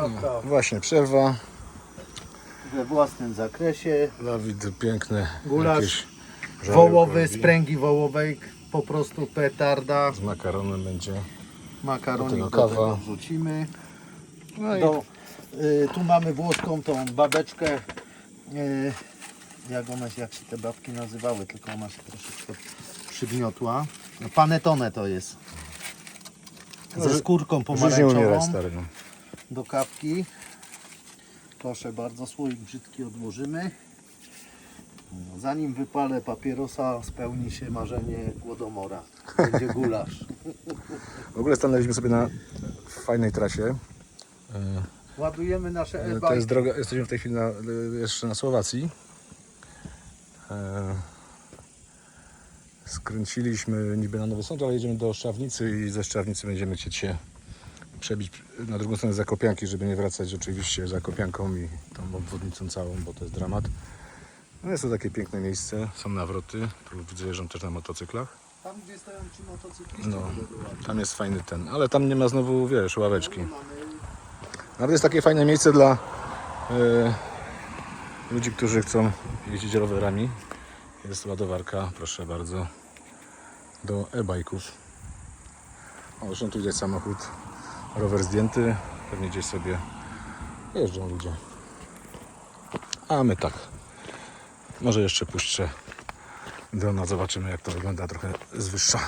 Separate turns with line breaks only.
kawka
Właśnie przerwa.
we własnym zakresie.
Dawid piękny.
Gulasz Wołowy,
robi.
z pręgi wołowej, po prostu petarda.
Z makaronem będzie.
Makaronik
Do
do
tego kawa.
wrzucimy.
No i
Do, y, tu mamy włoską tą babeczkę. Y, jak one się, jak się te babki nazywały, tylko ona się troszeczkę przygniotła. No, Panetone to jest. Ze
Ży-
skórką
żyć nie umierać
pomarańczową
stary. No.
Do kawki. Proszę bardzo, słoik brzydki odłożymy. No, Zanim wypalę papierosa, spełni się marzenie Głodomora. Będzie gulasz.
W ogóle stanęliśmy sobie na fajnej trasie. E,
Ładujemy nasze
To jest droga, jesteśmy w tej chwili na, jeszcze na Słowacji. E, skręciliśmy niby na Nowy Sącz, ale jedziemy do Szczawnicy i ze Szczawnicy będziemy chcieć się przebić na drugą stronę Zakopianki, żeby nie wracać oczywiście Zakopianką i tą obwodnicą całą, bo to jest dramat. No jest to takie piękne miejsce, są nawroty, tu widzę, jeżdżą też na motocyklach.
Tam gdzie stoją ci motocykliści.
No, tam jest fajny ten, ale tam nie ma znowu, wiesz, ławeczki.
Mamy
Nawet jest takie fajne miejsce dla e, ludzi, którzy chcą jeździć rowerami. Jest ładowarka, proszę bardzo, do e-bajków. O, zresztą tu widać samochód, rower zdjęty, pewnie gdzieś sobie jeżdżą ludzie. A my tak. Może jeszcze puszczę drona, zobaczymy jak to wygląda trochę z wyższa.